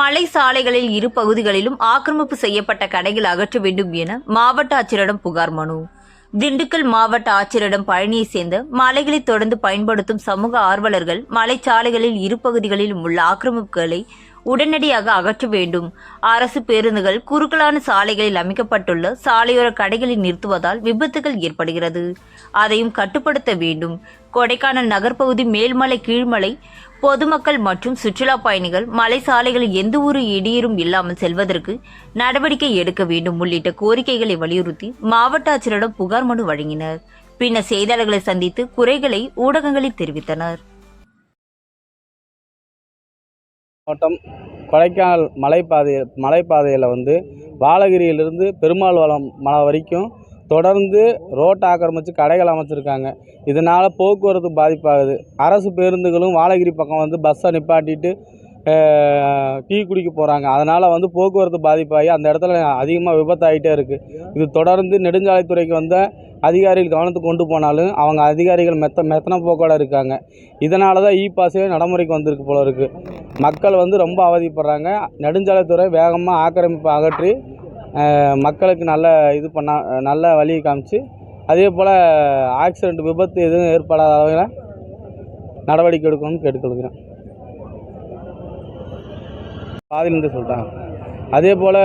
மலை சாலைகளில் இரு பகுதிகளிலும் ஆக்கிரமிப்பு செய்யப்பட்ட கடைகள் அகற்ற வேண்டும் என மாவட்ட ஆட்சியரிடம் புகார் மனு. திண்டுக்கல் மாவட்ட ஆட்சியரிடம் பழனியை சேர்ந்த மலைகளை தொடர்ந்து பயன்படுத்தும் சமூக ஆர்வலர்கள் மலைச்சாலைகளில் இரு பகுதிகளிலும் உள்ள ஆக்கிரமிப்புகளை உடனடியாக அகற்ற வேண்டும். அரசு பேருந்துகள் குறுக்கலான சாலைகளில் அமைக்கப்பட்டுள்ள சாலையோர கடைகளை நிறுத்துவதால் விபத்துகள் ஏற்படுகிறது. அதையும் கட்டுப்படுத்த வேண்டும். கொடைக்கானல் நகர்ப்பகுதி மேல்மலை கீழ்மலை பொதுமக்கள் மற்றும் சுற்றுலா பயணிகள் மலை சாலைகளில் எந்த ஒரு இடையூறும் இல்லாமல் செல்வதற்கு நடவடிக்கை எடுக்க வேண்டும் உள்ளிட்ட கோரிக்கைகளை வலியுறுத்தி மாவட்ட ஆட்சியரிடம் புகார் மனு வழங்கினர். பின்னர் செய்தியாளர்களை சந்தித்து குறைகளை ஊடகங்களில் தெரிவித்தனர். மாவட்டம் கொடைக்கானல் மலைப்பாதை மலைப்பாதையில் வந்து வாழகிரியிலிருந்து பெருமாள் வளம் மலை வரைக்கும் தொடர்ந்து ரோட்டை ஆக்கிரமித்து கடைகள் அமைச்சிருக்காங்க. இதனால் போக்குவரத்து பாதிப்பாகுது. அரசு பேருந்துகளும் வாழகிரி பக்கம் வந்து பஸ்ஸை நிப்பாட்டிட்டு டீ குடிக்க போகிறாங்க அதனால் வந்து போக்குவரத்து பாதிப்பாகி அந்த இடத்துல அதிகமாக விபத்தாகிட்டே இருக்குது இது தொடர்ந்து நெடுஞ்சாலைத்துறைக்கு வந்த அதிகாரிகள் கவனத்துக்கு கொண்டு போனாலும் அவங்க அதிகாரிகள் மெத்த மெத்தன போக்கோட இருக்காங்க. இதனால தான் இ பாஸே நடைமுறைக்கு வந்திருக்கு போல இருக்குது மக்கள் வந்து ரொம்ப அவதிப்படுறாங்க. நெடுஞ்சாலைத்துறை வேகமாக ஆக்கிரமிப்பை அகற்றி மக்களுக்கு நல்ல இது பண்ண நல்ல வழியை காமிச்சு அதே போல் ஆக்சிடெண்ட் விபத்து எதுவும் ஏற்படாத அளவில் நடவடிக்கை எடுக்கணும்னு கேட்டுக்கொள்கிறேன். பாதிலிருந்து சொல்லிட்டாங்க அதே போல்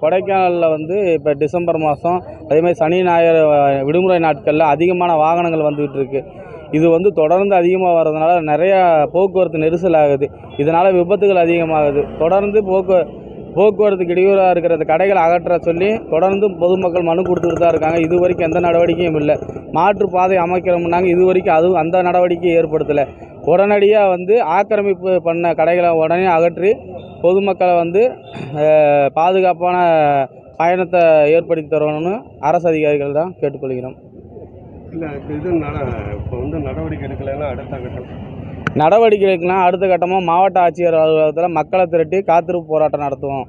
கொடைக்கானலில் வந்து இப்போ டிசம்பர் மாதம் அதேமாதிரி சனி ஞாயிறு விடுமுறை நாட்களில் அதிகமான வாகனங்கள் வந்துகிட்டு இருக்குது இது வந்து தொடர்ந்து அதிகமாக வர்றதுனால நிறையா போக்குவரத்து நெரிசல் ஆகுது. இதனால் விபத்துகள் அதிகமாகுது. தொடர்ந்து போக்கு போக்குவரத்துக்கு இடையூறாக இருக்கிற அந்த கடைகளை அகற்ற சொல்லி தொடர்ந்து பொதுமக்கள் மனு கொடுத்துட்டு தான் இருக்காங்க. இது வரைக்கும் எந்த நடவடிக்கையும் இல்லை. மாற்று பாதை அமைக்கிறோம்னாங்க இது வரைக்கும் அதுவும் அந்த நடவடிக்கையை ஏற்படுத்தலை. உடனடியாக வந்து ஆக்கிரமிப்பு பண்ண கடைகளை உடனே அகற்றி பொதுமக்களை வந்து பாதுகாப்பான பயணத்தை ஏற்படுத்தி தரணும்னு அரசு அதிகாரிகள் தான் கேட்டுக்கொள்கிறோம். இல்லை இது நட இப்போ வந்து நடவடிக்கை எடுக்கலைன்னா அடுத்த கட்டம். நடவடிக்கை எடுக்கலாம் அடுத்த கட்டமாக மாவட்ட ஆட்சியர் அலுவலகத்தில் மக்களை திரட்டி காத்திருப்பு போராட்டம் நடத்துவோம்.